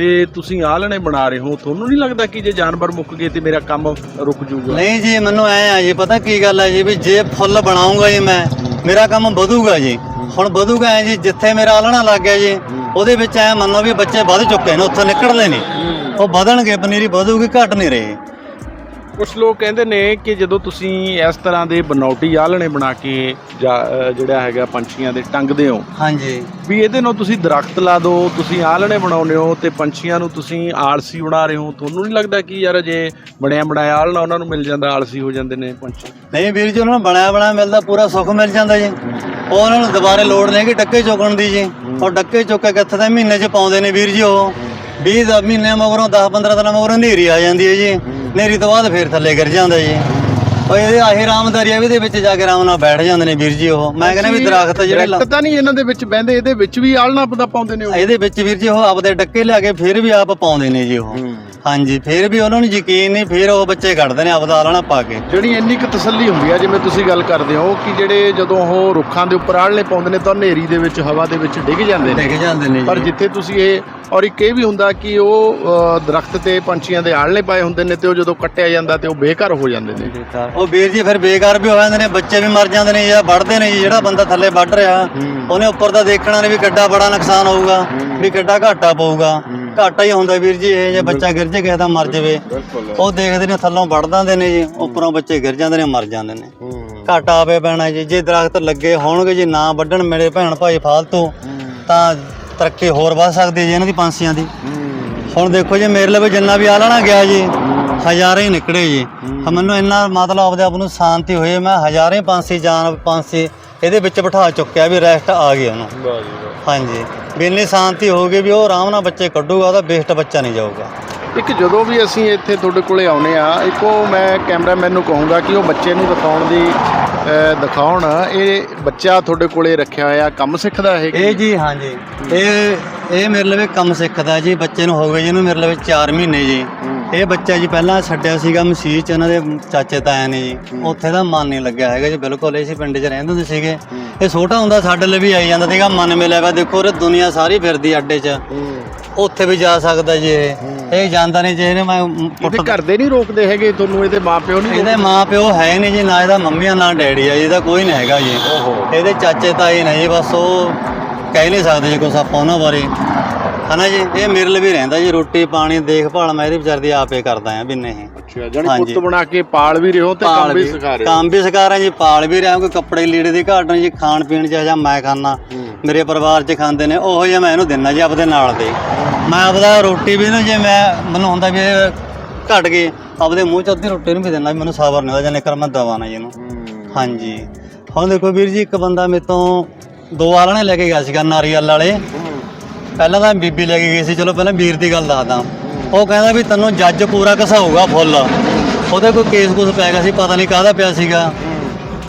ਤੇ ਤੁਸੀਂ ਆਲਣੇ ਬਣਾ ਰਹੇ ਹੋ, ਤੁਹਾਨੂੰ ਨਹੀਂ ਲੱਗਦਾ ਕਿ ਜੇ ਜਾਨਵਰ ਮੁੱਕ ਗਏ ਤੇ ਮੇਰਾ ਕੰਮ ਰੁਕ ਜਾਊਗਾ? ਨਹੀਂ ਜੀ, ਮੈਨੂੰ ਐ ਆ ਜੀ, ਪਤਾ ਕੀ ਗੱਲ ਹੈ ਜੀ, ਵੀ ਜੇ ਫੁੱਲ ਬਣਾਉਂਗਾ ਜੀ ਮੈਂ, ਮੇਰਾ ਕੰਮ ਵਧੂਗਾ ਜੀ। ਹੁਣ ਵਧੂਗਾ ਐ ਜੀ, ਜਿੱਥੇ ਮੇਰਾ ਆਲਣਾ ਲੱਗ ਗਿਆ ਜੀ, ਉਹਦੇ ਵਿੱਚ ਐ ਮੰਨੋ ਵੀ ਬੱਚੇ ਵੱਧ ਚੁੱਕੇ ਨੇ, ਉੱਥੋਂ ਨਿਕਲਦੇ ਨਹੀਂ। ਉਹ ਵਧਣਗੇ, ਪਨੀਰੀ ਵਧੂਗੀ, ਘਟ ਨਹੀਂ ਰਹੀ। ਕੁਝ ਲੋਕ ਕਹਿੰਦੇ ਨੇ ਕਿ ਜਦੋਂ ਤੁਸੀਂ ਇਸ ਤਰ੍ਹਾਂ ਦੇ ਬਨੌਟੀ ਆਲਣੇ ਬਣਾ ਕੇ ਜਾਂ, ਜਿਹੜਾ ਹੈਗਾ ਪੰਛੀਆਂ ਦੇ ਟੰਗਦੇ ਹੋ ਹਾਂਜੀ। ਵੀ ਇਹਦੇ ਨਾਲ ਤੁਸੀਂ ਦਰਖਤ ਲਾ ਦਿਓ ਤੁਸੀਂ ਆਲਣੇ ਬਣਾਉਂਦੇ ਹੋ ਤੇ ਪੰਛੀਆਂ ਨੂੰ ਤੁਸੀਂ ਆਲਸੀ ਬਣਾ ਰਹੇ ਹੋ। ਤੁਹਾਨੂੰ ਨਹੀਂ ਲੱਗਦਾ ਕਿ ਯਾਰ ਜੇ ਬਣਿਆ ਬਣਾਇਆ ਆਲਣਾ ਉਹਨਾਂ ਨੂੰ ਮਿਲ ਜਾਂਦਾ ਆਲਸੀ ਹੋ ਜਾਂਦੇ ਨੇ ਪੰਛੀ? ਨਹੀਂ ਵੀਰ ਜੀ ਉਹਨਾਂ ਨੂੰ ਬਣਿਆ ਬਣਾਇਆ ਮਿਲਦਾ ਪੂਰਾ ਸੁੱਖ ਮਿਲ ਜਾਂਦਾ ਜੀ। ਉਹ ਉਹਨਾਂ ਨੂੰ ਦੁਬਾਰੇ ਲੋੜ ਨਹੀਂ ਕਿ ਡੱਕੇ ਚੁੱਕਣ ਦੀ ਜੀ। ਉਹ ਡੱਕੇ ਚੁੱਕ ਕੇ ਕਿੱਥੇ ਦੇ ਮਹੀਨੇ 'ਚ ਪਾਉਂਦੇ ਨੇ ਵੀਰ ਜੀ ਉਹ। 20 ਦਾ ਮਹੀਨੇ ਮਗਰੋਂ 10 15 ਦਿਨਾਂ ਮਗਰੋਂ ਹਨੇਰੀ ਆ ਜਾਂਦੀ ਹੈ ਜੀ। ਹਨੇਰੀ ਤੋਂ ਬਾਅਦ ਫੇਰ ਥੱਲੇ ਗਿਰ ਜਾਂਦਾ ਜੀ। ਉਹ ਇਹਦੇ ਆਹੀ ਰਾਮਦਾਰੀ ਆ ਵੀ ਦੇ ਵਿੱਚ ਜਾ ਕੇ ਆਰਾਮ ਨਾਲ ਬੈਠ ਜਾਂਦੇ ਨੇ ਵੀਰ ਜੀ ਉਹ। ਮੈਂ ਕਹਿੰਦਾ ਵੀ ਦਰਖਤ ਜਿਹੜੇ ਲਾ- ਦਰਖਤ ਤਾਂ ਨਹੀਂ ਇਹਨਾਂ ਦੇ ਵਿੱਚ ਬਹਿੰਦੇ ਇਹਦੇ ਵਿੱਚ ਵੀ ਆਲਣਾ ਪਤਾ ਪਾਉਂਦੇ ਨੇ ਉਹ। ਇਹਦੇ ਵਿੱਚ ਵੀਰ ਜੀ ਉਹ ਆਪਦੇ ਡੱਕੇ ਲਿਆ ਕੇ ਫੇਰ ਵੀ ਆਪ ਪਾਉਂਦੇ ਨੇ ਜੀ ਉਹ। ਹਾਂਜੀ ਫੇਰ ਵੀ ਉਹਨਾਂ ਨੂੰ ਯਕੀਨ ਨਹੀਂ ਫੇਰ ਉਹ ਬੱਚੇ ਕੱਢਦੇ ਨੇ ਆਪਦਾ ਆਲਣਾ ਪਾ ਕੇ। ਜਿਹੜੀ ਇੰਨੀ ਕੁ ਤਸੱਲੀ ਹੁੰਦੀ ਆ ਜਿਵੇਂ ਤੁਸੀਂ ਗੱਲ ਕਰਦੇ ਹੋ ਕਿ ਜਿਹੜੇ ਜਦੋਂ ਉਹ ਰੁੱਖਾਂ ਦੇ ਉੱਪਰ ਆਲਣੇ ਪਾਉਂਦੇ ਨੇ ਤਾਂ ਹਨੇਰੀ ਦੇ ਵਿੱਚ ਹਵਾ ਦੇ ਵਿੱਚ ਡਿੱਗ ਜਾਂਦੇ ਨੇ। ਡਿੱਗ ਜਾਂਦੇ ਨੇ ਪਰ ਜਿੱਥੇ ਤੁਸੀਂ ਇਹ ਔਰ ਇੱਕ ਇਹ ਵੀ ਹੁੰਦਾ ਕਿ ਉਹ ਅ, ਦਰਖਤ ਤੇ ਪੰਛੀਆਂ ਦੇ ਆਲਣੇ ਪਾਏ ਹੁੰਦੇ ਨੇ ਤੇ ਉਹ ਜਦੋਂ ਕੱਟਿਆ ਜਾਂਦਾ ਤੇ ਉਹ ਬੇਘਰ ਹੋ ਜਾਂਦੇ ਨੇ। ਉਹ ਵੀਰ ਜੀ ਫਿਰ ਬੇਕਾਰ ਵੀ ਹੋ ਜਾਂਦੇ ਨੇ ਬੱਚੇ ਵੀ ਮਰ ਜਾਂਦੇ ਨੇ ਜਾਂ ਵੱਢਦੇ ਨੇ ਜੀ ਜਿਹੜਾ ਬੰਦਾ ਥੱਲੇ ਵੱਢ ਰਿਹਾ ਉਹਨੇ ਉੱਪਰ ਦਾ ਦੇਖਣਾ ਨੇ ਵੀ ਕਿੱਡਾ ਬੜਾ ਨੁਕਸਾਨ ਹੋਊਗਾ ਵੀ ਕਿੱਡਾ ਘਾਟਾ ਪਊਗਾ। ਘਾਟਾ ਹੀ ਹੁੰਦਾ ਵੀਰ ਜੀ ਇਹ ਜੇ ਬੱਚਾ ਗਿਰ ਜੇ ਕਿਸੇ ਦਾ ਮਰ ਜਾਵੇ ਉਹ ਦੇਖਦੇ ਨੇ ਥੱਲੋਂ ਵੱਢ ਦਿੰਦੇ ਨੇ ਜੀ ਉੱਪਰੋਂ ਬੱਚੇ ਗਿਰ ਜਾਂਦੇ ਨੇ ਮਰ ਜਾਂਦੇ ਨੇ। ਘਾਟਾ ਆਵੇ ਪੈਣਾ ਜੀ ਜੇ ਦਰਖਤ ਲੱਗੇ ਹੋਣਗੇ ਜੀ ਨਾ ਵੱਢਣ ਮੇਰੇ ਭੈਣ ਭਾਈ ਫਾਲਤੂ ਤਾਂ ਤਰੱਕੀ ਹੋਰ ਵੱਧ ਸਕਦੀ ਜੀ ਇਹਨਾਂ ਦੀ ਪੰਛੀਆਂ ਦੀ। ਹੁਣ ਦੇਖੋ ਜੀ ਮੇਰੇ ਲਈ ਜਿੰਨਾ ਵੀ ਆਲਣਾ ਗਿਆ ਜੀ ਹਜ਼ਾਰੇ ਹੀ ਨਿਕਲੇ ਜੀ। ਮੈਨੂੰ ਇੰਨਾ ਮਤਲਬ ਆਪਦੇ ਆਪ ਨੂੰ ਸ਼ਾਂਤੀ ਹੋਈ ਮੈਂ ਹਜ਼ਾਰੇ ਪੰਛੀ ਜਾਨ ਪੰਛੀ ਇਹਦੇ ਵਿੱਚ ਬਿਠਾ ਚੁੱਕਿਆ ਵੀ ਰੈਸਟ ਆ ਗਿਆ ਉਹਨੂੰ। ਹਾਂਜੀ। ਵੀ ਇੰਨੀ ਸ਼ਾਂਤੀ ਹੋ ਗਈ ਵੀ ਉਹ ਆਰਾਮ ਨਾਲ ਬੱਚੇ ਕੱਢੂਗਾ ਉਹਦਾ ਵੇਸਟ ਬੱਚਾ ਨਹੀਂ ਜਾਊਗਾ। ਇੱਕ ਜਦੋਂ ਵੀ ਅਸੀਂ ਇੱਥੇ ਤੁਹਾਡੇ ਕੋਲੇ ਆਉਨੇ ਆ ਇੱਕੋ ਮੈਂ ਕੈਮਰਾਮੈਨ ਨੂੰ ਕਹੂੰਗਾ ਕਿ ਉਹ ਬੱਚੇ ਨੂੰ ਦਿਖਾਉਣ ਦੀ ਦਿਖਾਉਣ। ਇਹ ਬੱਚਾ ਤੁਹਾਡੇ ਕੋਲੇ ਰੱਖਿਆ ਹੋਇਆ ਕੰਮ ਸਿੱਖਦਾ ਹੈ ਇਹ ਜੀ ਹਾਂਜੀ। ਇਹ ਇਹ ਮੇਰੇ ਲਈ ਕੰਮ ਸਿੱਖਦਾ ਜੀ ਬੱਚੇ ਨੂੰ ਹੋ ਗਏ ਜੀ ਇਹਨੂੰ ਮੇਰੇ ਲਈ 4 ਮਹੀਨੇ ਜੀ। ਇਹ ਬੱਚਾ ਜੀ ਪਹਿਲਾਂ ਛੱਡਿਆ ਸੀਗਾ ਮਸੀਹ ਚ ਇਹਨਾਂ ਦੇ ਚਾਚੇ ਤਾਇਆ ਨੇ ਜੀ। ਉੱਥੇ ਦਾ ਮਨ ਨਹੀਂ ਲੱਗਿਆ ਹੈਗਾ ਜੀ ਬਿਲਕੁਲ ਇਸੇ ਪਿੰਡ 'ਚ ਰਹਿੰਦੇ ਹੁੰਦੇ ਸੀਗੇ। ਇਹ ਛੋਟਾ ਹੁੰਦਾ ਸਾਡੇ ਲਈ ਵੀ ਆਈ ਜਾਂਦਾ ਸੀਗਾ ਮਨ ਮਿਲਿਆ ਵਾ ਦੇਖੋ ਇਹ ਦੁਨੀਆ ਸਾਰੀ ਫਿਰਦੀ ਅੱਡੇ 'ਚ। ਉੱਥੇ ਵੀ ਜਾ ਸਕਦਾ ਜੀ ਇਹ। ਇਹ ਜਾਂਦਾ ਨਹੀਂ ਜੇ ਇਹਨੇ ਮੈਂ ਪੁੱਟ ਘਰ ਦੇ ਨਹੀਂ ਰੋਕਦੇ ਹੈਗੇ ਤੁਹਾਨੂੰ ਇਹਦੇ ਮਾਪਿਓ ਨਹੀਂ ਇਹਦੇ ਮਾਂ ਪਿਓ ਹੈ ਨਹੀਂ ਜੀ ਨਾ ਇਹਦਾ ਮੰਮੀ ਆ ਨਾ ਡੈਡੀ ਆ ਜੀ ਇਹਦਾ ਕੋਈ ਨਹੀਂ ਹੈਗਾ ਜੀ। ਇਹਦੇ ਚਾਚੇ ਤਾਏ ਨੇ ਜੀ ਬਸ ਉਹ ਕਹਿ ਨਹੀਂ ਸਕਦੇ ਜੀ ਕੁਛ ਆਪਾਂ ਉਹਨਾਂ ਬਾਰੇ। ਹਨਾ ਜੀ? ਇਹ ਮੇਰੇ ਲਈ ਵੀ ਰਹਿੰਦਾ ਜੀ ਰੋਟੀ ਪਾਣੀ ਦੇਖਭਾਲ ਮੈਂ ਇਹਦੀ ਵਿਚਾਰ ਦੀ ਆਪੇ ਕਰਦਾ ਆ ਵੀ ਨਹੀਂ ਅੱਛਾ ਜਾਨੀ। ਪੁੱਤ ਬਣਾ ਕੇ ਪਾਲ ਵੀ ਰਹੇ ਹੋ ਤੇ ਕੰਮ ਵੀ ਸਿਖਾ ਰਹੇ। ਹੋ ਕੰਮ ਵੀ ਸਿਖਾ ਰਹੇ ਜੀ ਪਾਲ ਵੀ ਰਿਹਾ ਕੋਈ ਕੱਪੜੇ ਲੀੜੇ ਦੀ ਘਾਟ ਨਹੀਂ ਜੀ ਖਾਣ ਪੀਣ ਚ ਜਾਂ ਮੈਂ ਖਾਣਾ ਮੇਰੇ ਪਰਿਵਾਰ ਚ ਖਾਂਦੇ ਨੇ ਉਹੋ ਜਿਹਾ ਮੈਂ ਇਹਨੂੰ ਦਿੰਦਾ ਜੀ ਆਪਦੇ ਨਾਲ ਦੇ। ਮੈਂ ਆਪਦਾ ਰੋਟੀ ਵੀ ਨਾ ਜੇ ਮੈਂ ਮੈਨੂੰ ਹੁੰਦਾ ਵੀ ਘਟ ਗਏ ਆਪਦੇ ਮੂੰਹ ਚ ਅੱਧੀ ਰੋਟੀ ਨੂੰ ਵੀ ਦਿੰਦਾ ਵੀ ਮੈਨੂੰ ਸਾਬਰ ਨਹੀਂ ਹੁੰਦਾ ਜਾਂ ਨਿਕਰ ਮੈਂ ਦਵਾ ਨਾ ਜੀ ਇਹਨੂੰ। ਹਾਂਜੀ। ਹੁਣ ਦੇਖੋ ਵੀਰ ਜੀ ਇੱਕ ਬੰਦਾ ਮੇਰੇ ਤੋਂ ਦੋ ਆਲਣੇ ਲੈ ਕੇ ਗਿਆ ਸੀਗਾ ਨਾਰੀਅਲ ਵਾਲੇ। ਪਹਿਲਾਂ ਤਾਂ ਬੀਬੀ ਲੈ ਕੇ ਗਈ ਸੀ ਚਲੋ ਪਹਿਲਾਂ ਵੀਰ ਦੀ ਗੱਲ ਦੱਸਦਾ। ਉਹ ਕਹਿੰਦਾ ਵੀ ਤੈਨੂੰ ਜੱਜ ਪੂਰਾ ਘਸਾਊਗਾ ਫੁੱਲ। ਉਹਦੇ ਕੋਈ ਕੇਸ ਕੁਸ ਪੈ ਗਿਆ ਸੀ ਪਤਾ ਨਹੀਂ ਕਾਹਦਾ ਪਿਆ ਸੀਗਾ।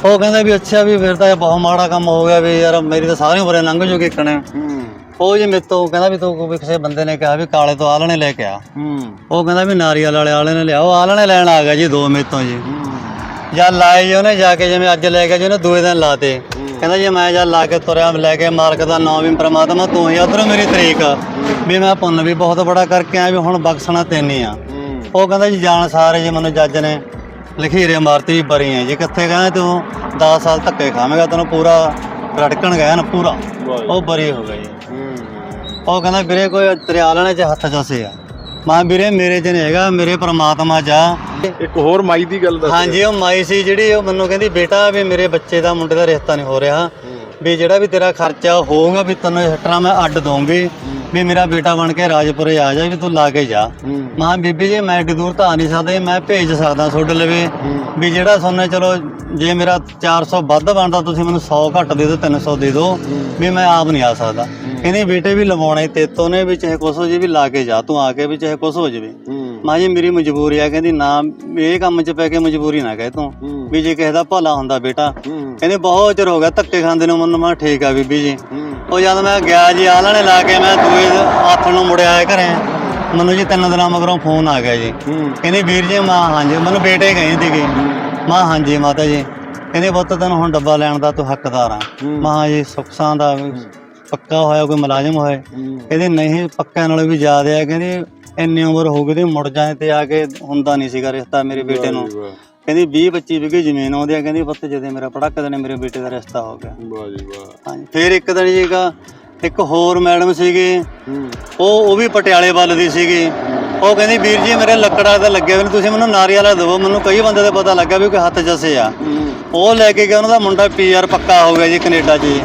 ਉਹ ਕਹਿੰਦਾ ਵੀ ਅੱਛਾ ਵੀ ਫਿਰ ਤਾਂ ਇਹ ਬਹੁਤ ਮਾੜਾ ਕੰਮ ਹੋ ਗਿਆ ਵੀ ਯਾਰ ਮੇਰੀ ਤਾਂ ਸਾਰੀ ਉਮਰ ਲੰਘ ਜੂਗੀ ਕਣੇ ਉਹ ਜੇ ਮੇਰੇ ਤੋਂ ਕਹਿੰਦਾ ਵੀ ਤੂੰ ਕੋਈ ਕਿਸੇ ਬੰਦੇ ਨੇ ਕਿਹਾ ਵੀ ਕਾਲੇ ਤੋਂ ਆਲਣੇ ਲੈ ਕੇ ਆ। ਉਹ ਕਹਿੰਦਾ ਵੀ ਨਾਰੀਅਲ ਵਾਲੇ ਆਲੇ ਨੇ ਲਿਆ ਉਹ ਆਲਣੇ ਲੈਣ ਆ ਗਿਆ ਜੀ ਦੋ ਮੇਰੇ ਤੋਂ ਜੀ। ਜਾਂ ਲਾਏ ਜੀ ਉਹਨੇ ਜਾ ਕੇ ਜਿਵੇਂ ਅੱਜ ਲੈ ਕੇ ਜੀ ਉਹਨੇ ਦੂਏ ਦਿਨ ਲਾਤੇ। ਕਹਿੰਦਾ ਜੀ ਮੈਂ ਜਾਂ ਲਾ ਕੇ ਤੁਰਿਆ ਲੈ ਕੇ ਮਾਰਕ ਦਾ ਨਾਮ ਵੀ ਪ੍ਰਮਾਤਮਾ ਤੂੰ ਹੀ ਉਧਰੋਂ ਮੇਰੀ ਤਰੀਕ। ਵੀ ਮੈਂ ਪੁੰਨ ਵੀ ਬਹੁਤ ਬੜਾ ਕਰਕੇ ਆਇਆ ਵੀ ਹੁਣ ਬਖਸ਼ਣਾ ਤੈਨੂੰ ਆ। ਉਹ ਕਹਿੰਦਾ ਜੀ ਜਾਣ ਸਾਰੇ ਜੀ ਮੈਨੂੰ ਜੱਜ ਨੇ ਲਖੀਰੇ ਮਾਰਤੀ ਵੀ ਬਰੀ ਹੈ। ਜੀ ਕਿੱਥੇ ਕਹਿੰਦਾ ਤੂੰ 10 ਸਾਲ ਧੱਕੇ ਖਾਵੇਂਗਾ ਤੈਨੂੰ ਪੂਰਾ ਰੜਕਣ ਗਿਆ ਨਾ ਪੂਰਾ। ਉਹ ਬਰੀ ਹੋ ਗਈ। ਉਹ ਕਹਿੰਦਾ ਵੀਰੇ ਕੋਈ ਤੇਰੇ ਆਲਣੇ 'ਚ ਹੱਥ ਚਸੇ ਆ। ਮਾਂ ਵੀਰੇ ਮੇਰੇ 'ਚ ਨਹੀਂ ਹੈਗਾ ਮੇਰੇ ਪ੍ਰਮਾਤਮਾ 'ਚ ਆ। ਇੱਕ ਹੋਰ ਮਾਈ ਦੀ ਗੱਲ ਦੱਸ ਹਾਂਜੀ ਉਹ ਮਾਈ ਸੀ ਜਿਹੜੀ ਉਹ ਮੈਨੂੰ ਕਹਿੰਦੀ ਬੇਟਾ ਵੀ ਮੇਰੇ ਬੱਚੇ ਦਾ ਮੁੰਡੇ ਦਾ ਰਿਸ਼ਤਾ ਨਹੀਂ ਹੋ ਰਿਹਾ। ਵੀ ਜਿਹੜਾ ਵੀ ਤੇਰਾ ਖਰਚਾ ਹੋਊਗਾ ਵੀ ਤੈਨੂੰ ਹਟਣਾ ਮੈਂ ਅੱਡ ਦਊਂਗੀ ਵੀ ਮੇਰਾ ਬੇਟਾ ਬਣ ਕੇ ਰਾਜਪੁਰੇ ਆ ਜਾ ਵੀ ਤੂੰ ਲਾ ਕੇ ਜਾ। ਮਾਂ ਬੀਬੀ ਜੀ ਮੈਂ ਏਡੀ ਦੂਰ ਤਾਂ ਆ ਨਹੀਂ ਸਕਦਾ ਮੈਂ ਭੇਜ ਸਕਦਾ ਤੁਹਾਡੇ ਲਵੇ ਵੀ। ਜਿਹੜਾ ਸੋਨੇ ਚਲੋ ਜੇ ਮੇਰਾ 400 ਵੱਧ ਬਣਦਾ ਤੁਸੀਂ ਮੈਨੂੰ 100 ਘੱਟ ਦੇ ਦਿਓ 300 ਦੇ ਦਿਓ ਵੀ ਮੈਂ ਆਪ ਨਹੀਂ ਆ ਸਕਦਾ। ਕਹਿੰਦੀ ਬੇਟੇ ਵੀ ਲਵਾਉਣੇ ਤੇਤੋਂ ਨੇ ਵੀ ਚਾਹੇ ਕੁਛ ਹੋ ਜੇ ਵੀ ਲਾ ਕੇ ਜਾ ਤੂੰ ਆ ਕੇ ਵੀ ਚਾਹੇ ਕੁਛ ਹੋ ਜਾਵੇ। ਮਾਂ ਜੀ ਮੇਰੀ ਮਜਬੂਰੀ ਆ ਕਹਿੰਦੀ ਨਾ ਇਹ ਕੰਮ 'ਚ ਪੈ ਕੇ ਮਜਬੂਰੀ ਨਾ ਕਹਿ ਤੂੰ ਵੀ ਜੇ ਕਿਸੇ ਦਾ ਭਲਾ ਹੁੰਦਾ ਬੇਟਾ ਕਹਿੰਦੇ ਬਹੁਤ ਚਿਰ ਹੋ ਗਿਆ ਧੱਕੇ ਖਾਂਦੇ ਨੂੰ ਮੈਨੂੰ ਮੈਂ ਠੀਕ ਆ ਬੀਬੀ ਜੀ। ਉਹ ਜਦ ਮੈਂ ਗਿਆ ਜੀ ਆਲਣੇ ਲਾ ਕੇ ਮੈਂ ਦੂਏ ਹੱਥ ਨੂੰ ਮੁੜਿਆ ਆਇਆ ਘਰੇ। ਮੈਨੂੰ ਜੀ ਤਿੰਨ ਦਿਨਾਂ ਮਗਰੋਂ ਫੋਨ ਆ ਗਿਆ ਜੀ। ਕਹਿੰਦੇ ਵੀਰ ਜੀ ਮਾਂ ਹਾਂਜੀ ਮੈਨੂੰ ਬੇਟੇ ਗਏ ਸੀਗੇ। ਮਾਂ ਹਾਂਜੀ ਮਾਤਾ ਜੀ ਕਹਿੰਦੇ ਪੁੱਤ ਤੈਨੂੰ ਹੁਣ ਡੱਬਾ ਲੈਣ ਦਾ ਤੂੰ ਹੱਕਦਾਰ ਆ। ਮਾਂ ਜੀ ਸੁਖਸਾਂ ਦਾ ਪੱਕਾ ਹੋਇਆ ਕੋਈ ਮੁਲਾਜ਼ਮ ਹੋਏ ਕਹਿੰਦੇ ਨਹੀਂ ਪੱਕਾ ਨਾਲੋਂ ਵੀ ਜ਼ਿਆਦਾ ਆ। ਕਹਿੰਦੇ ਇੰਨੀ ਉਮਰ ਹੋ ਗਈ ਤੇ ਮੁੜ ਜਾਏ ਤੇ ਆ ਕੇ ਹੁੰਦਾ ਨਹੀਂ ਸੀਗਾ ਰਿਸ਼ਤਾ ਮੇਰੇ ਬੇਟੇ ਨੂੰ। ਕਹਿੰਦੀ 20 25 ਵਿਗੇ ਜ਼ਮੀਨ ਆਉਂਦੀ ਆ। ਕਹਿੰਦੀ ਪੁੱਤ ਜਦੇ ਮੇਰਾ ਪੜਕ ਨੇ ਮੇਰੇ ਬੇਟੇ ਦਾ ਰਿਸ਼ਤਾ ਹੋ ਗਿਆ। ਵਾਹ ਜੀ ਵਾਹ। ਹਾਂਜੀ ਫਿਰ ਇੱਕ ਦਿਨ ਜੀਗਾ ਇੱਕ ਹੋਰ ਮੈਡਮ ਸੀਗੇ। ਉਹ ਉਹ ਵੀ ਪਟਿਆਲੇ ਵੱਲ ਦੀ ਸੀਗੀ। ਉਹ ਕਹਿੰਦੀ ਵੀਰ ਜੀ ਮੇਰੇ ਲੱਕੜਾ ਤਾਂ ਲੱਗਿਆ ਵੀ ਨੀ, ਤੁਸੀਂ ਮੈਨੂੰ ਨਾਰੀਅਲ ਵਾਲਾ ਦਿਓ ਮੈਨੂੰ ਕਈ ਬੰਦੇ ਦਾ ਪਤਾ ਲੱਗਾ ਵੀ ਕੋਈ ਹੱਥ ਜਸੇ ਆ। ਉਹ ਲੈ ਕੇ ਗਿਆ। ਉਹਨਾਂ ਦਾ ਮੁੰਡਾ ਪੀਆਰ ਪੱਕਾ ਹੋ ਗਿਆ ਜੀ ਕੈਨੇਡਾ 'ਚ ਜੀ।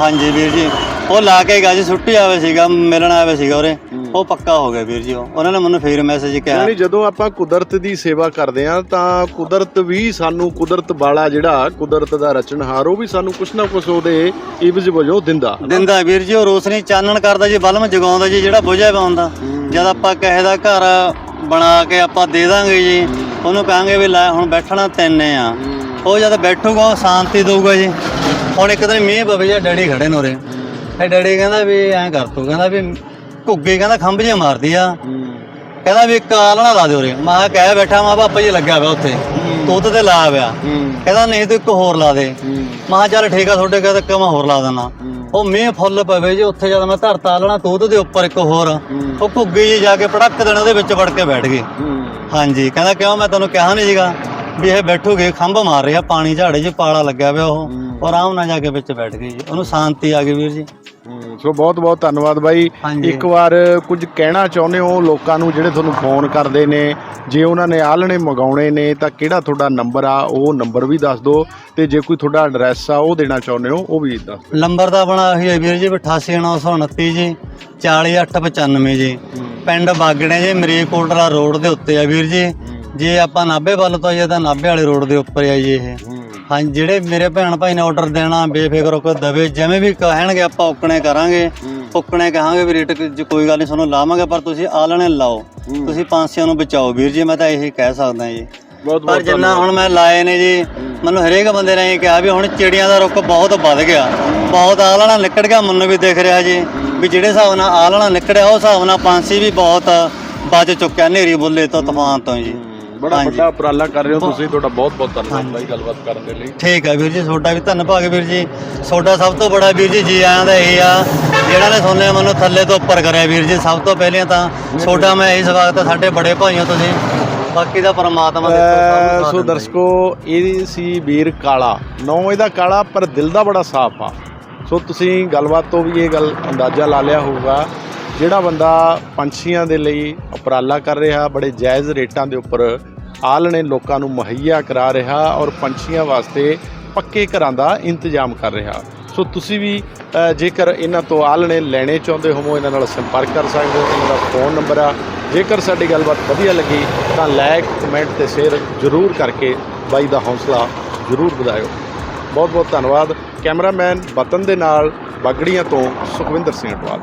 ਹਾਂਜੀ ਵੀਰ ਜੀ ਉਹ ਲਾ ਕੇ ਗਿਆ ਜੀ ਛੁੱਟੀ ਆਵੇ ਸੀਗਾ ਮਿਲਣ ਆਵੇ ਸੀਗਾ ਉਰੇ। ਉਹ ਪੱਕਾ ਹੋ ਗਿਆ ਵੀਰ ਜੀ ਉਹ। ਉਹਨਾਂ ਨੇ ਮੈਨੂੰ ਫੇਰ ਮੈਸੇਜ ਕਿਹਾ। ਯਾਨੀ ਜਦੋਂ ਆਪਾਂ ਕੁਦਰਤ ਦੀ ਸੇਵਾ ਕਰਦੇ ਆ ਤਾਂ ਕੁਦਰਤ ਵੀ ਸਾਨੂੰ ਕੁਦਰਤ ਵਾਲਾ ਜਿਹੜਾ ਕੁਦਰਤ ਦਾ ਰਚਨਹਾਰ ਉਹ ਵੀ ਸਾਨੂੰ ਕੁਛ ਨਾ ਕੁਛ ਉਹਦੇ ਇਵਜ਼ ਵਜੋਂ ਦਿੰਦਾ। ਦਿੰਦਾ ਵੀਰ ਜੀ ਉਹ ਰੋਸ਼ਨੀ ਚਾਨਣ ਕਰਦਾ ਜੀ ਬਲਮ ਜਗਾਉਂਦਾ ਜੀ ਜਿਹੜਾ ਬੁਝਿਆ ਹੁੰਦਾ। ਜਦ ਆਪਾਂ ਕਹੇ ਦਾ ਘਰ ਬਣਾ ਕੇ ਆਪਾਂ ਦੇ ਦਾਂਗੇ ਜੀ ਉਹਨੂੰ ਕਹਾਂਗੇ ਵੀ ਲੈ ਹੁਣ ਬੈਠਣਾ ਤੈਨੇ ਆ। ਉਹ ਜਦ ਬੈਠੂਗਾ, ਉਹ ਸ਼ਾਂਤੀ ਦਊਗਾ ਜੀ। ਹੁਣ ਇੱਕ ਦਿਨ ਮੀਂਹ ਪਵੇ ਜੀ, ਡੈਡੀ ਖੜੇ ਨੇ ਉਰੇ। ਇਹ ਡੈਡੀ ਕਹਿੰਦਾ ਵੀ ਐਂ ਕਰ ਤੂੰ, ਕਹਿੰਦਾ ਵੀ ਘੁੱਗੇ ਕਹਿੰਦਾ ਖੰਭ ਜਿਹਾ ਮਾਰਦੀ ਆ। ਕਹਿੰਦਾ ਵੀ ਇੱਕ ਆਲਣਾ ਲਾ ਦੇ ਉਰੇ। ਮੈਂ ਕਿਹਾ ਕਹਿ ਬੈਠਾ, ਮਾ ਪਾਪਾ ਜੀ ਲੱਗਿਆ ਵਾ ਉੱਥੇ। ਤੂੰ ਤੇ ਲਾ ਪਿਆ। ਕਹਿੰਦਾ ਨਹੀਂ ਤੂੰ ਇੱਕ ਹੋਰ ਲਾ ਦੇ। ਮੈਂ ਚੱਲ ਠੀਕ ਆ, ਤੁਹਾਡੇ ਕਹਿੰਦਾ ਇੱਕ ਹੋਰ ਲਾ ਦੇਣਾ ਉਹ ਮੀਂਹ ਫੁੱਲ ਪਵੇ ਜੀ, ਉੱਥੇ ਜਦ ਮੈਂ ਧਰਤਾ ਲੈਣਾ ਤੂੰ ਦੇ ਉੱਪਰ ਇੱਕ ਹੋਰ। ਉਹ ਘੁੱਗੀ ਜੀ ਜਾ ਕੇ ਪੜਕ ਦੇਣ, ਉਹਦੇ ਵਿੱਚ ਵੜ ਕੇ ਬੈਠ ਗਏ ਹਾਂਜੀ, ਕਹਿੰਦਾ ਕਿਉਂ? ਮੈਂ ਤੈਨੂੰ ਕਿਹਾ ਨਹੀਂ ਸੀਗਾ। ਵੀ ਇਹ ਬੈਠੂਗੇ ਖੰਭ ਮਾਰ ਰਿਹਾ ਪਾਣੀ ਝਾੜੇ 'ਚ ਪਾਲਾ ਲੱਗਿਆ ਪਿਆ ਉਹ। ਆਰਾਮ ਨਾਲ ਜਾ ਕੇ ਵਿੱਚ ਬੈਠ ਗਈ ਜੀ। ਉਹਨੂੰ ਸ਼ਾਂਤੀ ਆ ਗਈ ਵੀਰ ਜੀ। ਸੋ ਬਹੁਤ ਬਹੁਤ ਧੰਨਵਾਦ ਬਾਈ। ਹਾਂਜੀ। ਇੱਕ ਵਾਰ ਕੁਝ ਕਹਿਣਾ ਚਾਹੁੰਦੇ ਹੋ ਲੋਕਾਂ ਨੂੰ ਜਿਹੜੇ ਤੁਹਾਨੂੰ ਫੋਨ ਕਰਦੇ ਨੇ? ਜੇ ਉਹਨਾਂ ਨੇ ਆਲਣੇ ਮੰਗਾਉਣੇ ਨੇ ਤਾਂ ਕਿਹੜਾ ਤੁਹਾਡਾ ਨੰਬਰ ਆ? ਉਹ ਨੰਬਰ ਵੀ ਦੱਸ ਦਿਓ। ਤੇ ਜੇ ਕੋਈ ਤੁਹਾਡਾ ਐਡਰੈਸ ਆ ਉਹ ਦੇਣਾ ਚਾਹੁੰਦੇ ਹੋ ਉਹ ਵੀ ਦੱਸ ਨੰਬਰ ਦਾ ਆਪਣਾ ਉਹੀ ਹੈ ਵੀਰ ਜੀ 88929 ਜੀ 40895 ਜੀ। ਪਿੰਡ ਬਾਗੜੇ ਜੀ ਮਰੀਕੋਟਲਾ ਰੋਡ ਦੇ ਉੱਤੇ ਆ ਵੀਰ ਜੀ। ਜੇ ਆਪਾਂ ਨਾਭੇ ਵੱਲ ਤੋਂ ਆਈਏ ਤਾਂ ਨਾਭੇ ਵਾਲੇ ਰੋਡ ਦੇ ਉੱਪਰ ਆ ਜੀ ਇਹ। ਹਾਂਜੀ ਜਿਹੜੇ ਮੇਰੇ ਭੈਣ ਭਾਈ ਨੇ ਆਰਡਰ ਦੇਣਾ ਬੇਫਿਕਰ ਹੋ ਕੇ ਦਵੇ ਜਿਵੇਂ ਵੀ ਕਹਿਣਗੇ ਆਪਾਂ ਓਕਣੇ ਕਰਾਂਗੇ। ਓਕਣੇ ਕਹਾਂਗੇ ਵੀ ਰੇਟ ਕੋਈ ਗੱਲ ਨਹੀਂ ਤੁਹਾਨੂੰ ਲਾਵਾਂਗੇ ਪਰ ਤੁਸੀਂ ਆਲਣੇ ਲਾਓ। ਤੁਸੀਂ ਪੰਛੀਆਂ ਨੂੰ ਬਚਾਓ ਵੀਰ ਜੀ ਮੈਂ ਤਾਂ ਇਹੀ ਕਹਿ ਸਕਦਾ ਜੀ। ਪਰ ਜਿੰਨਾ ਹੁਣ ਮੈਂ ਲਾਏ ਨੇ ਜੀ ਮੈਨੂੰ ਹਰੇਕ ਬੰਦੇ ਨੇ ਇਹ ਕਿਹਾ ਵੀ ਹੁਣ ਚਿੜੀਆਂ ਦਾ ਰੁੱਖ ਬਹੁਤ ਵੱਧ ਗਿਆ। ਬਹੁਤ ਆਲਣਾ ਨਿਕਲ ਗਿਆ ਮੈਨੂੰ ਵੀ ਦਿਖ ਰਿਹਾ ਜੀ ਵੀ ਜਿਹੜੇ ਹਿਸਾਬ ਨਾਲ ਆਲਣਾ ਨਿਕੜਿਆ ਉਹ ਹਿਸਾਬ ਨਾਲ ਪੰਛੀ ਵੀ ਬਹੁਤ ਬਚ ਚੁੱਕਿਆ ਨੇਰੀ ਬੁੱਲੇ ਤੋਂ ਤੂਫਾਨ ਤੋਂ ਜੀ। ਬੜਾ ਹਾਂਜੀ। ਵੱਡਾ ਉਪਰਾਲਾ ਕਰ ਰਹੇ ਹੋ ਤੁਸੀਂ ਤੁਹਾਡਾ ਬਹੁਤ ਬਹੁਤ ਧੰਨਵਾਦ ਬਾਈ ਗੱਲਬਾਤ ਕਰਨ ਦੇ ਲਈ। ਠੀਕ ਹੈ ਵੀਰ ਜੀ ਤੁਹਾਡਾ ਵੀ ਧੰਨਵਾਦ ਵੀਰ ਜੀ। ਤੁਹਾਡਾ ਸਭ ਤੋਂ ਬੜਾ ਵੀਰ ਜੀ ਜੀ ਆਇਆਂ ਦਾ ਇਹ ਆ ਜਿਹੜਾ ਨੇ ਸੋਨੇ ਮੈਨੂੰ ਥੱਲੇ ਤੋਂ ਉੱਪਰ ਕਰਿਆ ਵੀਰ ਜੀ ਸਭ ਤੋਂ ਪਹਿਲਾਂ ਤਾਂ ਤੁਹਾਡਾ ਮੈਂ ਇਹ ਸਵਾਗਤ ਹੈ ਸਾਡੇ ਬੜੇ ਭਾਈਆਂ ਤੁਸੀਂ। ਬਾਕੀ ਦਾ ਪਰਮਾਤਮਾ ਨੂੰ ਅਹ ਸੋ। ਦਰਸ਼ਕੋ ਇਹ ਸੀ ਵੀਰ ਕਾਲਾ। ਨੌ ਇਹਦਾ ਕਾਲਾ ਪਰ ਦਿਲ ਦਾ ਬੜਾ ਸਾਫ਼ ਆ। ਸੋ ਤੁਸੀਂ ਗੱਲਬਾਤ ਤੋਂ ਵੀ ਇਹ ਗੱਲ ਅੰਦਾਜ਼ਾ ਲਾ ਲਿਆ ਹੋਊਗਾ ਜਿਹੜਾ ਬੰਦਾ ਪੰਛੀਆਂ ਦੇ ਲਈ ਉਪਰਾਲਾ ਕਰ ਰਿਹਾ ਬੜੇ ਜਾਇਜ਼ ਰੇਟਾਂ ਦੇ ਉੱਪਰ ਆਲਣੇ ਲੋਕਾਂ ਨੂੰ ਮੁਹੱਈਆ ਕਰਾ ਰਿਹਾ ਔਰ ਪੰਛੀਆਂ ਵਾਸਤੇ ਪੱਕੇ ਘਰਾਂ ਦਾ ਇੰਤਜ਼ਾਮ ਕਰ ਰਿਹਾ। ਸੋ ਤੁਸੀਂ ਵੀ ਜੇਕਰ ਇਹਨਾਂ ਤੋਂ ਆਲਣੇ ਲੈਣੇ ਚਾਹੁੰਦੇ ਹੋ ਇਹਨਾਂ ਨਾਲ ਸੰਪਰਕ ਕਰ ਸਕਦੇ ਹੋ। ਇਹਨਾਂ ਦਾ ਫੋਨ ਨੰਬਰ ਆ। ਜੇਕਰ ਸਾਡੀ ਗੱਲਬਾਤ ਵਧੀਆ ਲੱਗੀ, ਤਾਂ ਲਾਈਕ, ਕਮੈਂਟ ਤੇ ਸ਼ੇਅਰ ਜ਼ਰੂਰ ਕਰਕੇ ਬਾਈ ਦਾ ਹੌਸਲਾ ਜ਼ਰੂਰ ਵਧਾਇਓ। ਬਹੁਤ ਬਹੁਤ ਧੰਨਵਾਦ। ਕੈਮਰਾਮੈਨ ਬਤਨ ਦੇ ਨਾਲ, ਬਾਗੜੀਆਂ ਤੋਂ ਸੁਖਵਿੰਦਰ ਸਿੰਘ ਅਟਵਾਲ।